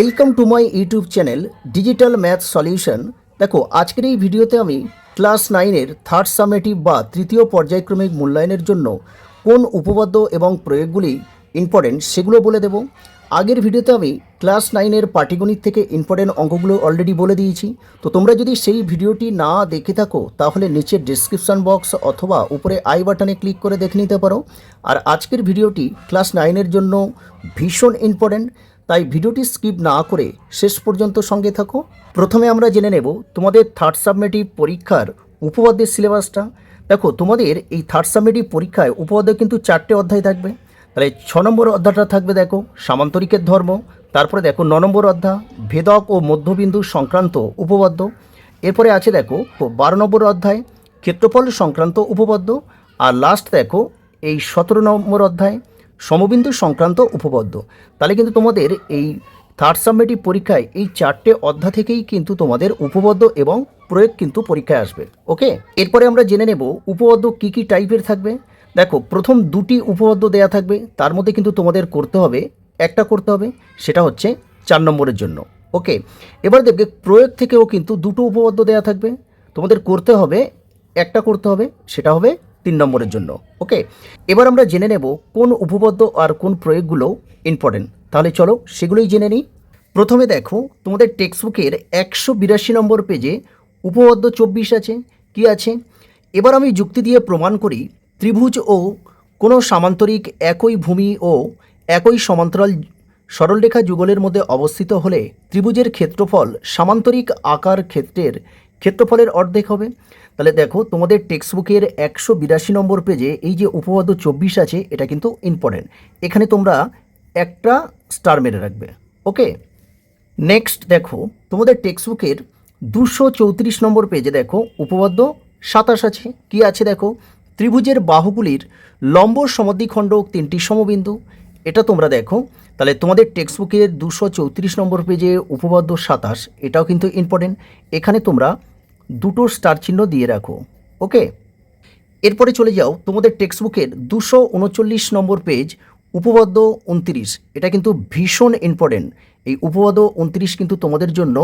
Welcome to my YouTube channel digital math solution দেখো, আজকের এই ভিডিওতে আমি ক্লাস নাইনের থার্ড সামেটিভ বা তৃতীয় পর্যায়ক্রমিক মূল্যায়নের জন্য কোন উপপাদ্য এবং প্রয়োগগুলি ইম্পর্টেন্ট সেগুলো বলে দেব। আগের ভিডিওতে আমি ক্লাস নাইনের পাটিগণিত থেকে ইম্পর্টেন্ট অঙ্কগুলো অলরেডি বলে দিয়েছি। তো তোমরা যদি সেই ভিডিওটি না দেখে থাকো, তাহলে নিচের ডিসক্রিপশান বক্স অথবা উপরে আই বাটনে ক্লিক করে দেখে নিতে পারো। আর আজকের ভিডিওটি ক্লাস নাইনের জন্য ভীষণ ইম্পর্টেন্ট তাই ভিডিওটি স্কিপ না করে শেষ পর্যন্ত সঙ্গে থাকো। প্রথমে আমরা জেনে নেব তোমাদের থার্ড সাবমেটিভ পরীক্ষার উপপাদ্যের সিলেবাসটা। দেখো, তোমাদের এই থার্ড সাবমেটিভ পরীক্ষায় উপপাদ্য কিন্তু চারটে অধ্যায় থাকবে। তাহলে ছ নম্বর অধ্যায়টা থাকবে দেখো, সামান্তরিকের ধর্ম, তারপরে দেখো ন নম্বর অধ্যায়, ভেদক ও মধ্যবিন্দু সংক্রান্ত উপপাদ্য। এরপরে আছে দেখো, বারো নম্বর অধ্যায়, ক্ষেত্রফল সংক্রান্ত উপপাদ্য। আর লাস্ট দেখো, এই সতেরো নম্বর অধ্যায় সমবিন্দু সংক্রান্ত উপপাদ্য। তাহলে কিন্তু তোমাদের এই থার্ড সাবমেটিভ পরীক্ষায় এই চারটে অধ্যা থেকেই কিন্তু তোমাদের উপপাদ্য এবং প্রয়োগ কিন্তু পরীক্ষায় আসবে। ওকে? এরপরে আমরা জেনে নেব উপপাদ্য কী কী টাইপের থাকবে। দেখো, প্রথম দুটি উপপাদ্য দেয়া থাকবে। তার মধ্যে কিন্তু তোমাদের করতে হবে, একটা করতে হবে, সেটা হচ্ছে চার নম্বরের জন্য। ওকে? এবার দেখবে প্রয়োগ থেকেও কিন্তু দুটো উপপাদ্য দেয়া থাকবে। তোমাদের করতে হবে, একটা করতে হবে, সেটা হবে তিন নম্বরের জন্য, ওকে? এবার আমরা জেনে নেব কোন উপপাদ্য আর কোন প্রয়োগগুলো ইম্পর্টেন্ট তাহলে চলো সেগুলোই জেনে নিই। প্রথমে দেখো, তোমাদের টেক্সট বুকের একশো বিরাশি নম্বর পেজে উপপাদ্য চব্বিশ আছে, কি আছে? এবার আমি যুক্তি দিয়ে প্রমাণ করি, ত্রিভুজ ও কোনো সামান্তরিক একই ভূমি ও একই সমান্তরাল সরলরেখা যুগলের মধ্যে অবস্থিত হলে ত্রিভুজের ক্ষেত্রফল সামান্তরিক আকার ক্ষেত্রের ক্ষেত্রফলের অর্ধেক হবে। তাহলে দেখো, তোমাদের টেক্সট বুকের একশো বিরাশি নম্বর পেজে এই যে উপপাদ্য চব্বিশ আছে, এটা কিন্তু ইম্পর্টেন্ট এখানে তোমরা একটা স্টার মেরে রাখবে ওকে নেক্সট দেখো, তোমাদের টেক্সট বুকের দুশো চৌত্রিশ নম্বর পেজে দেখো, উপপাদ্য সাতাশ আছে। কি আছে দেখো? ত্রিভুজের বাহুগুলির লম্ব সমাধিখণ্ড তিনটি সমবিন্দু। এটা তোমরা দেখো, তাহলে তোমাদের টেক্সট বুকের দুশো চৌত্রিশ নম্বর পেজে উপপাদ্য সাতাশ, এটাও কিন্তু ইম্পর্টেন্ট এখানে তোমরা দুটো স্টার চিহ্ন দিয়ে রাখো ওকে এরপরে চলে যাও তোমাদের টেক্সট বুকের দুশো উনচল্লিশ নম্বর পেজ উপপাদ্য উনত্রিশ। এটা কিন্তু ভীষণ ইম্পর্টেন্ট এই উপপাদ্য উনত্রিশ কিন্তু তোমাদের জন্য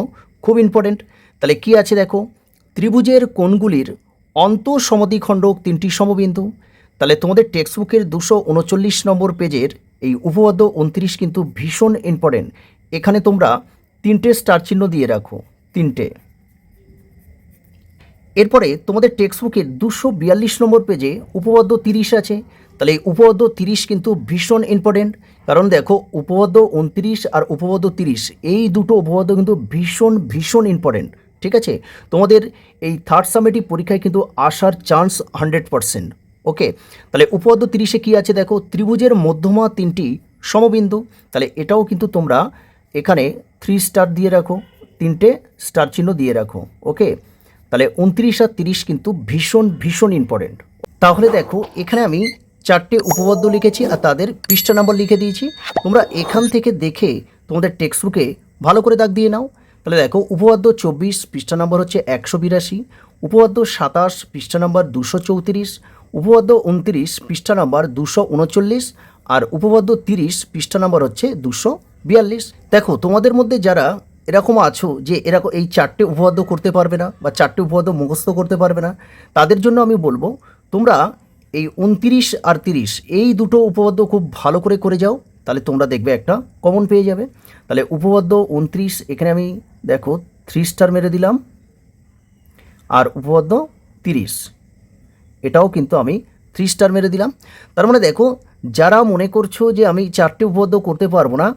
খুব ইম্পর্টেন্ট তাহলে কি আছে দেখো? ত্রিভুজের কোণগুলির অন্তঃসমদ্বিখণ্ড তিনটি সমবিন্দু। তাহলে তোমাদের টেক্সট বুকের দুশো উনচল্লিশ নম্বর পেজের এই উপপাদ্য উনত্রিশ কিন্তু ভীষণ ইম্পর্টেন্ট এখানে তোমরা তিনটে স্টার চিহ্ন দিয়ে রাখো, তিনটে। এরপরে তোমাদের টেক্সট বুকের দুশো বিয়াল্লিশ নম্বর পেজে উপপাদ্য তিরিশ আছে। তাহলে এই উপপাদ্য তিরিশ কিন্তু ভীষণ ইম্পর্টেন্ট কারণ দেখো, উপপাদ্য উনত্রিশ আর উপপাদ্য তিরিশ, এই দুটো উপপাদ্য কিন্তু ভীষণ ভীষণ ইম্পর্টেন্ট ঠিক আছে? তোমাদের এই থার্ড সামেটিভ পরীক্ষায় কিন্তু আসার চান্স হান্ড্রেড পারসেন্ট ওকে তাহলে উপপাদ্য তিরিশে কী আছে দেখো? ত্রিভুজের মধ্যমা তিনটি সমবিন্দু, তাহলে এটাও কিন্তু তোমরা এখানে থ্রি স্টার দিয়ে রাখো, তিনটে স্টার চিহ্ন দিয়ে রাখো ওকে তাহলে উনত্রিশ আর তিরিশ কিন্তু ভীষণ ভীষণ ইম্পর্টেন্ট তাহলে দেখো, এখানে আমি চারটে উপপাদ্য লিখেছি আর তাদের পৃষ্ঠা নাম্বার লিখে দিয়েছি। তোমরা এখান থেকে দেখে তোমাদের টেক্সট বুকে ভালো করে দাগ দিয়ে নাও। তাহলে দেখো, উপপাদ্য চব্বিশ, পৃষ্ঠা নম্বর হচ্ছে একশো বিরাশি, উপপাদ্য সাতাশ, পৃষ্ঠা নম্বর দুশো চৌত্রিশ, উপপাদ্য উনত্রিশ, পৃষ্ঠা নম্বর দুশো উনচল্লিশ, আর উপপাদ্য তিরিশ, পৃষ্ঠা নম্বর হচ্ছে দুশো বিয়াল্লিশ। দেখো, তোমাদের মধ্যে যারা এরকম আছো যে এরকম এই চারটে উপপাদ্য করতে পারবে না বা চারটে উপপাদ্য মুখস্থ করতে পারবে না, তাদের জন্য আমি বলব, তোমরা এই উনতিরিশ আর তিরিশ, এই দুটো উপপাদ্য খুব ভালো করে করে যাও, তাহলে তোমরা দেখবে একটা কমন পেয়ে যাবে। তাহলে উপপাদ্য উনত্রিশ, এখানে আমি দেখো থ্রি স্টার মেরে দিলাম, আর উপপাদ্য তিরিশ, এটাও কিন্তু আমি থ্রি স্টার মেরে দিলাম। তার মানে দেখো, যারা মনে করছ যে আমি চারটে উপপাদ্য করতে পারব না,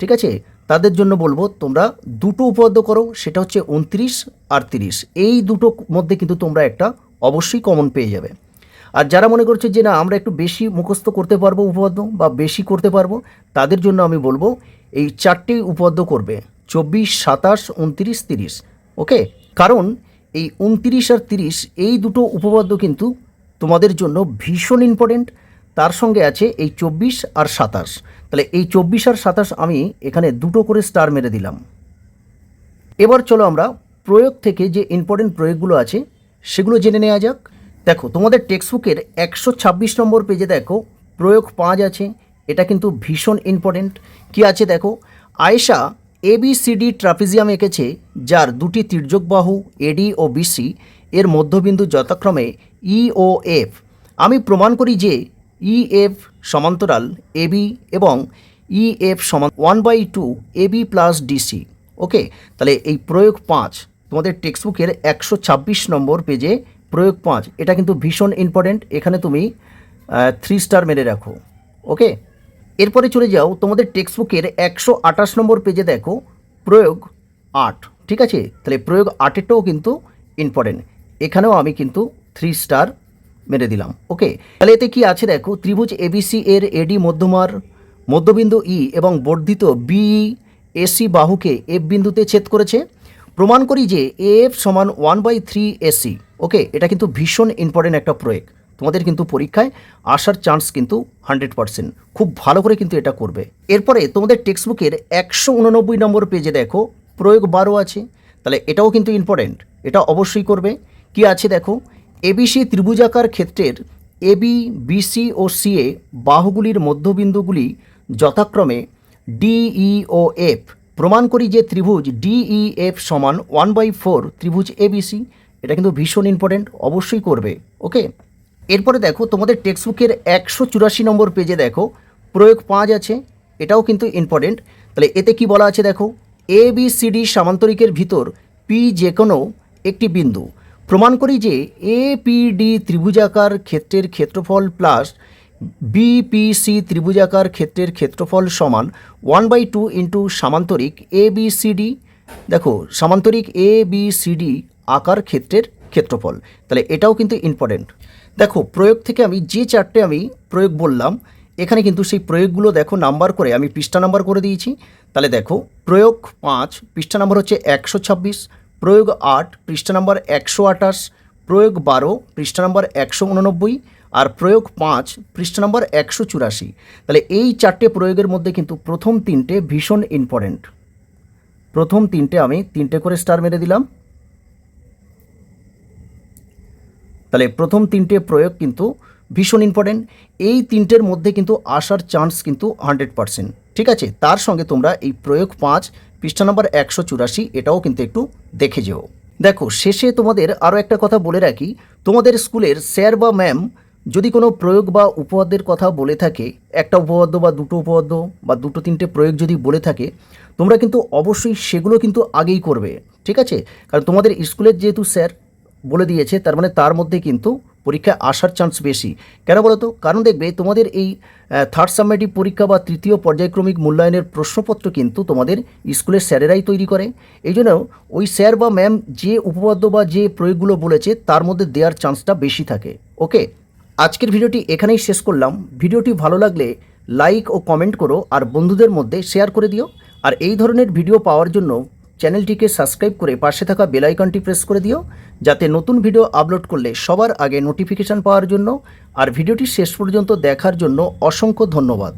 ঠিক আছে তাদের জন্য বলব, তোমরা দুটো উপপাদ্য করো, সেটা হচ্ছে উনত্রিশ আর তিরিশ। এই দুটো মধ্যে কিন্তু তোমরা একটা অবশ্যই কমন পেয়ে যাবে। আর যারা মনে করছে যে না, আমরা একটু বেশি মুখস্থ করতে পারব উপপাদ্য বা বেশি করতে পারব, তাদের জন্য আমি বলব, এই চারটি উপপাদ্য করবে, চব্বিশ, সাতাশ, উনত্রিশ, তিরিশ ওকে কারণ এই উনত্রিশ আর তিরিশ, এই দুটো উপপাদ্য কিন্তু তোমাদের জন্য ভীষণ ইম্পর্টেন্ট তার সঙ্গে আছে এই চব্বিশ আর সাতাশ। তাহলে এই চব্বিশ আর সাতাশ আমি এখানে দুটো করে স্টার মেরে দিলাম। এবার চলো আমরা প্রয়োগ থেকে যে ইম্পর্টেন্ট প্রয়োগগুলো আছে, সেগুলো জেনে নেওয়া যাক। দেখো, তোমাদের টেক্সট বুকের একশো ছাব্বিশ নম্বর পেজে দেখো, প্রয়োগ পাঁচ আছে, এটা কিন্তু ভীষণ ইম্পর্টেন্ট কি আছে দেখো? আয়েশা এবিসিডি ট্রাপিজিয়াম এঁকেছে, যার দুটি তির্যক বাহু এডি ও বিসি এর মধ্যবিন্দু যথাক্রমে ই ও এফ আমি প্রমাণ করি যে ই এফ সমান্তরাল এবি এবং ই এফ সমান one by two AB plus DC okay তাহলে এই প্রয়োগ পাঁচ তোমাদের টেক্সট বুকের একশো ছাব্বিশ নম্বর পেজে প্রয়োগ পাঁচ। এটা কিন্তু ভীষণ ইম্পর্ট্যান্ট এখানে তুমি থ্রি স্টার মেরে রাখো। ওকে এরপরে চলে যাও তোমাদের টেক্সট বুকের একশো আঠাশ নম্বর পেজে দেখো, প্রয়োগ আট। ঠিক আছে? তাহলে প্রয়োগ আটেরটাও কিন্তু ইম্পর্টেন্ট এখানেও আমি কিন্তু থ্রি স্টার মেরে দিলাম। ওকে তাহলে এতে কি আছে দেখো, ত্রিভুজ এবিসি এর এডি মধ্যমার মধ্যবিন্দু ই এবং বর্ধিত বি এসি বাহুকে এফ বিন্দুতে ছেদ করেছে। প্রমাণ করি যে এফ সমান one by three AC okay এটা কিন্তু ভীষণ ইম্পর্টেন্ট একটা প্রয়োগ তোমাদের কিন্তু পরীক্ষায় আসার চান্স কিন্তু হান্ড্রেড পার্সেন্ট খুব ভালো করে কিন্তু এটা করবে। এরপরে তোমাদের টেক্সট বুকের একশো উননব্বই নম্বর পেজে দেখো, প্রয়োগ বারো আছে। তাহলে এটাও কিন্তু ইম্পর্টেন্ট এটা অবশ্যই করবে। কি আছে দেখো? এবিসি ত্রিভুজাকার ক্ষেত্রের এবি বিসি ও সিএ বাহুগুলির মধ্যবিন্দুগুলি যথাক্রমে ডিই ও এফ। প্রমাণ করি যে ত্রিভুজ ডিই এফ সমান ওয়ান বাই ফোর ত্রিভুজ এবিসি এটা কিন্তু ভীষণ ইম্পর্টেন্ট অবশ্যই করবে। ওকে? এরপরে দেখো, তোমাদের টেক্সট বুকের একশো চুরাশি নম্বর পেজে দেখো, প্রয়োগ পাঁচ আছে, এটাও কিন্তু ইম্পর্টেন্ট তাহলে এতে কি বলা আছে দেখো? এ বি সি ডি সামান্তরিকের ভিতর পি যে কোনো একটি বিন্দু। প্রমাণ করি যে এ পি ডি ত্রিভুজাকার ক্ষেত্রের ক্ষেত্রফল প্লাস বিপিসি ত্রিভুজাকার ক্ষেত্রের ক্ষেত্রফল সমান ওয়ান বাই টু ইন্টু সামান্তরিক এ বি সি ডি দেখো, সামান্তরিক এ বি সি ডি আকার ক্ষেত্রের ক্ষেত্রফল। তাহলে এটাও কিন্তু ইম্পর্টেন্ট দেখো, প্রয়োগ থেকে আমি যে চারটে আমি প্রয়োগ বললাম, এখানে কিন্তু সেই প্রয়োগগুলো দেখো নাম্বার করে আমি পৃষ্ঠা নাম্বার করে দিয়েছি। তাহলে দেখো, প্রয়োগ পাঁচ, পৃষ্ঠা নাম্বার হচ্ছে একশো ছাব্বিশ প্রয়োগ আট, পৃষ্ঠা নাম্বার একশো আঠাশ, প্রয়োগ বারো, পৃষ্ঠা নাম্বার একশো উননব্বই আর প্রয়োগ পাঁচ, পৃষ্ঠা নাম্বার একশো চুরাশি। তাহলে এই চারটে প্রয়োগের মধ্যে কিন্তু প্রথম তিনটে ভীষণ ইম্পর্ট্যান্ট প্রথম তিনটে আমি তিনটে করে স্টার মেরে দিলাম। তাহলে প্রথম তিনটে প্রয়োগ কিন্তু ভীষণ ইম্পর্টেন্ট এই তিনটের মধ্যে কিন্তু আসার চান্স কিন্তু হান্ড্রেড পারসেন্ট ঠিক আছে? তার সঙ্গে তোমরা এই প্রয়োগ পাঁচ, পৃষ্ঠা নম্বর একশো চুরাশি, এটাও কিন্তু একটু দেখে যেও। দেখো, শেষে তোমাদের আরও একটা কথা বলে রাখি। তোমাদের স্কুলের স্যার বা ম্যাম যদি কোনো প্রয়োগ বা উপপাদ্যের কথা বলে থাকে, একটা উপপাদ্য বা দুটো উপপাদ্য বা দুটো তিনটে প্রয়োগ যদি বলে থাকে, তোমরা কিন্তু অবশ্যই সেগুলো কিন্তু আগেই করবে, ঠিক আছে? কারণ তোমাদের স্কুলের যেহেতু স্যার বলে দিয়েছে, তার মানে তার মধ্যে কিন্তু পরীক্ষায় আসার চান্স বেশি। কেন বলো তো কারণ দেখবে তোমাদের এই থার্ড সাবমেটিভ পরীক্ষা বা তৃতীয় পর্যায়ক্রমিক মূল্যায়নের প্রশ্নপত্র কিন্তু তোমাদের স্কুলের স্যারেরাই তৈরি করে। এই জন্য ওই স্যার বা ম্যাম যে উপপাদ্য বা যে প্রয়োগগুলো বলেছে, তার মধ্যে দেওয়ার চান্সটা বেশি থাকে। ওকে আজকের ভিডিওটি এখানেই শেষ করলাম। ভিডিওটি ভালো লাগলে লাইক ও কমেন্ট করো, আর বন্ধুদের মধ্যে শেয়ার করে দিও। আর এই ধরনের ভিডিও পাওয়ার জন্য চ্যানেলটিকে সাবস্ক্রাইব করে পাশে থাকা বেলাইকনটি প্রেস করে দিও, যাতে নতুন ভিডিও আপলোড করলে সবার আগে নোটিফিকেশান পাওয়ার জন্য। আর ভিডিওটি শেষ পর্যন্ত দেখার জন্য অসংখ্য ধন্যবাদ।